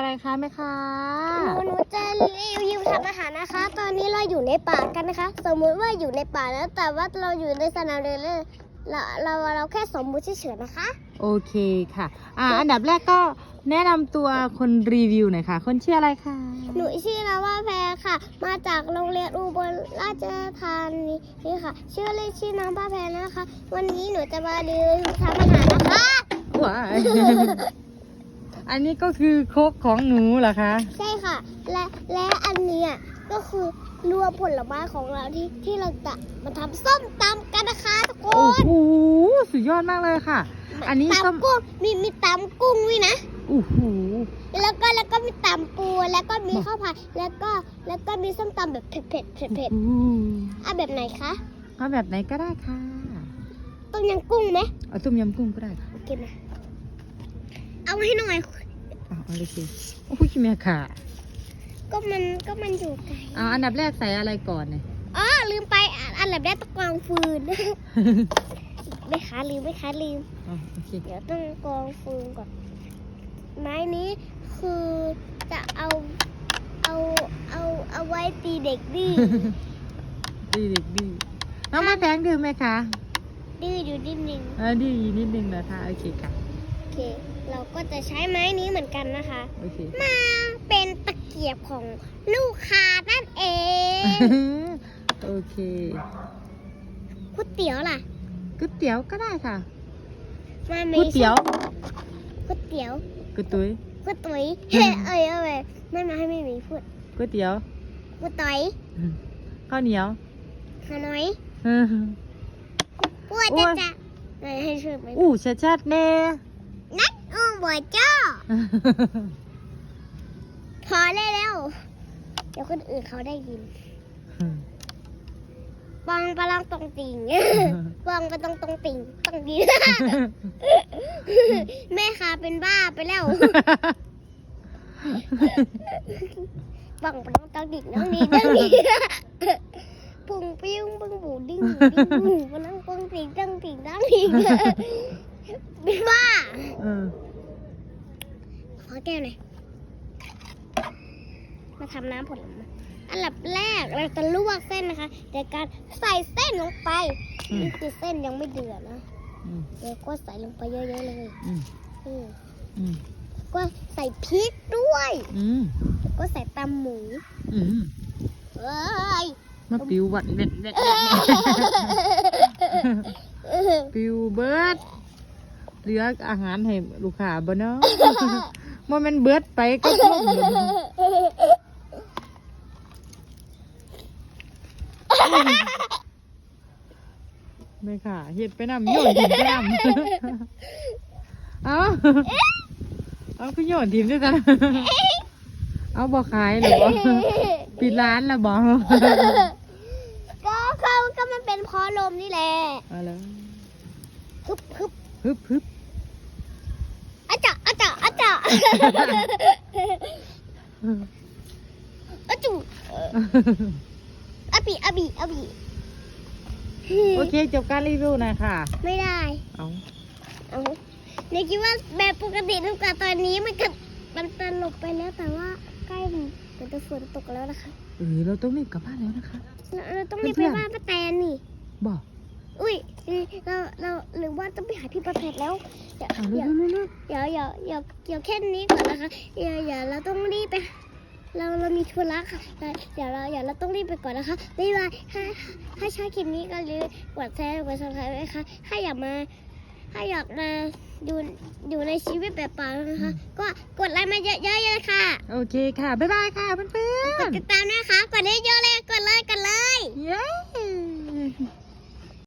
ตัวอะไรคะแม่ค้าหนูหนูจะรีวิวทำอาหารนะคะ ตอนนี้เราอยู่ในป่ากันนะคะ สมมุติว่าอยู่ในป่าแล้วแต่ว่าเราอยู่ในสนามเดินเล่นเราเราเราแค่สมมุติเฉยๆนะคะ โอเคค่ะ อ่า อันดับแรกก็แนะนำตัวคนรีวิวหน่อยค่ะ คนชื่ออะไรคะหนูชื่อนว่าแพรค่ะ มาจากโรงเรียนอุบลราชธานีนี่ค่ะ ชื่อเล่นชื่อน้องป้าแพรนะคะ วันนี้หนูจะมารีวิวทำอาหารนะคะว้าย อันนี้ก็คือโคกของหนูเหรอคะ ใช่ค่ะ และและอันเนี้ยก็คือรวมผลไม้ของเราที่ที่เราจะมาทำส้มตำกันนะคะทุกคโอ้นโหสุดยอดมากเลยค่ะ อันนี้ส้มตำกุ้งมีมีตำกุ้งด้วยนะ โอ้โห แล้วก็แล้วก็มีตำปูแล้วก็มีบอกข้าวผัดแล้วก็แล้วก็มีส้มตำแบบเผ็ดเผ็ดเผ็ดเผ็ดโอ้โหเอาแบบไหนคะเอาแบบไหนก็ได้ค่ะ ต้มยำกุ้งไหมเอาต้มยำกุ้งก็ได้ค่ะ โอเคไหมเอาให้หน่อย เอาเอาเลยสิโอ้ยแม่ค่ะ ก็มันก็มันอยู่ไกลเอาอันดับแรกใส่อะไรก่อนเนี่ยอ๋อลืมไปอะอันดับแรกต้องกองฟืน ไม่คะลืมไม่คะลืม อ๋อโอเคเดี๋ยวต้องกองฟืนก่อน ไม้นี้คือจะเอาเอาเอาเอาไว้ตีเด็กดื้อ ดีเด็กดีน้องมาแพงดื้อไหมคะดื้ออยู่นิดนึงเออดื้ออีกนิดนึงนะคะโอเคค่ะ โอเค เราก็จะใช้ไม้นี้เหมือนกันนะคะ โอเคมาเป็นตะเกียบของลูกค้านั่นเองโอเคก๋วยเตี๋ยวล่ะก๋วยเตี๋ยวก็ได้ค่ะมาก๋วยเตี๋ยวก๋วยเตี๋ยวก๋วยตุ้ยก๋วยตุ๋ยเฮ้ยเอ้ยเอ้ยไม่มาให้ไม่มีพูดก๋วยเตี๋ยวก๋วยตุ๋ยข้าวเหนียวฮานอยเออพูดโอ้จะยจะไม่ให้ช่วยไหมอู้ชัดชัดๆแน่นัดอ้อม บ่อยจ้า พอได้แล้ว เดี๋ยวคนอื่นเขาได้ยินปองปลังตรงติ่งปองไปตรงตรงติ่งตรงดีแม่ค้าเป็นบ้าไปแล้วบังปลังตรงดิ่งน้องดีน้องดีปุงปิ้วบึ้งบูดิ้งดิ้งบูปลังปงติ่งตั้งติ่งตั้งติ่งเป็นบ้าเออ ขอแก้วหน่อยมาทำน้ำผลไม้อันดับแรกเราจะลวกเส้นนะคะโดยการใส่เส้นลงไปอืม นี่คือเส้นยังไม่เดือดนะอืมเดี๋ยวก็ใส่ลงไปเยอะๆเลยอืมอืมอืมก็ใส่พริกด้วยอืมแล้วก็ใส่ตำหมูอืมเอ้ย มาปิวบัดเน็ตเน็ตปิวเบิร์ดเหลืออาหารให้ลูกค้าบ่เนาะ ว่ามันเบิดไปก็พวกเดียวไม่ค่ะเห็ดไปนำโยนทิมไปนำเอาเอาคือโยนทิมด้วยกันเอาบ่ขายหรอบ่ปิดร้านแล้วบ่ก็ก็ก็มันเป็นพอลมนี่แหละเอาแล้วฮึบฮึบฮึบฮึบ อะจ่ะอะจุเอ่ออะบีอะบีอะบีโอเคจบการรีวิวหนะค่ะ ไม่ได้ เอาเอาในคิดว่าแบบปกติตั้งแต่ตอนนี้มันก็มันตลบไปแล้วแต่ว่าใกล้มันจะฝนตกแล้วนะคะ เออเราต้องรีบกลับบ้านแล้วนะคะ เราเราต้องรีบเพื่ไปอนๆบ้านป้าแตนนี่บอก อุ้ยเราเราหรือว่าต้องไปหาพี่ประเพชรแล้วเดี๋ยวเอาเดี๋ยวเร็วๆเร็วเดี๋ยวเดี๋ยวเดี๋ยวเดี๋ยวแค่นี้ก่อนนะคะเดี๋ยวเดี๋ยวเราต้องรีบไปเราเรามีธุระค่ะเดี๋ยวเราเดี๋ยวเราต้องรีบไปก่อนนะคะบ๊ายบายถ้าถ้าชอบคลิปนี้ก็อย่าลืมกดแชร์กดซับสไครต์ไว้ค่ะถ้าอยากมาถ้าอยากมาดูอยู่ในชีวิตแบบป่านะคะ ก็กดไลค์มาเยอะๆเลยค่ะๆโอเคค่ะ บ๊ายบายค่ะเพื่อนกดติดตามนะคะกดเยอะๆเลยกดเลยกดเลยๆเย้